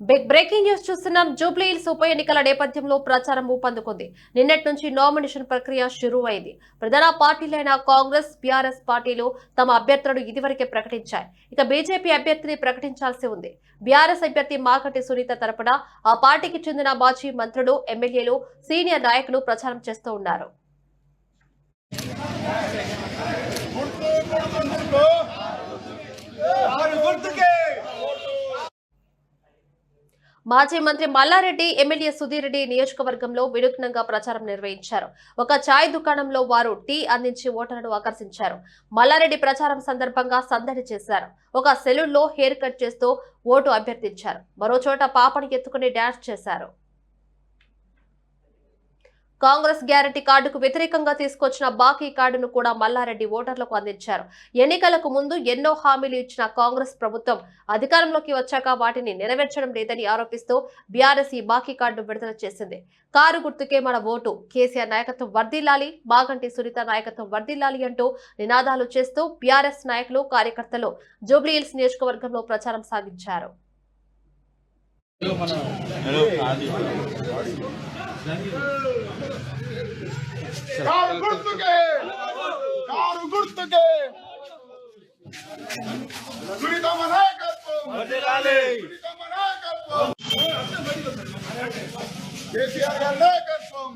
Big breaking news చూస్తున్నాం. జూబ్లీ హిల్స్ ఉప ఎన్నికల నేపథ్యంలో ప్రచారం ఊపందుకుంది. నిన్నటి నుంచి నామినేషన్ ప్రక్రియ షురువైంది. ప్రధాన పార్టీలైన కాంగ్రెస్ బీఆర్ఎస్ పార్టీలు తమ అభ్యర్థులను ఇదివరకే ప్రకటించాయి. ఇక బీజేపీ అభ్యర్థిని ప్రకటించాల్సి ఉంది. బీఆర్ఎస్ అభ్యర్థి మాకటి సునీత తరపున ఆ పార్టీకి చెందిన మాజీ మంత్రులు ఎమ్మెల్యేలు సీనియర్ నాయకులు ప్రచారం చేస్తూ ఉన్నారు. మాజీ మంత్రి మల్లారెడ్డి ఎమ్మెల్యే సుధీర్ రెడ్డి నియోజకవర్గంలో వినూత్నంగా ప్రచారం నిర్వహించారు. ఒక ఛాయ్ దుకాణంలో వారు టీ అందించి ఓటర్లను ఆకర్షించారు. మల్లారెడ్డి ప్రచారం సందర్భంగా సందడి చేశారు. ఒక సెలూన్లో హెయిర్ కట్ చేస్తూ ఓటు అభ్యర్థించారు. మరో చోట పాపను ఎత్తుకుని డాన్స్ చేశారు. కాంగ్రెస్ గ్యారంటీ కార్డుకు వ్యతిరేకంగా తీసుకొచ్చిన బాకీ కార్డును కూడా మల్లారెడ్డి ఓటర్లకు అందించారు. ఎన్నికలకు ముందు ఎన్నో హామీలు ఇచ్చిన కాంగ్రెస్ ప్రభుత్వం అధికారంలోకి వచ్చాక వాటిని నెరవేర్చడం లేదని ఆరోపిస్తూ బీఆర్ఎస్ ఈ బాకీ కార్డు విడుదల చేసింది. కారు గుర్తుకే మన ఓటు. కేసీఆర్ నాయకత్వం వర్దిల్లాలి బాగంటి సునీత నాయకత్వం వర్దిల్లాలి అంటూ నినాదాలు చేస్తూ బీఆర్ఎస్ నాయకులు కార్యకర్తలు జూబ్లీహిల్స్ నియోజకవర్గంలో ప్రచారం సాగించారు. గుర్తుకే కారు గుర్తుకే సునీత నాయకత్వం కేసీఆర్ గారి నాయకత్వం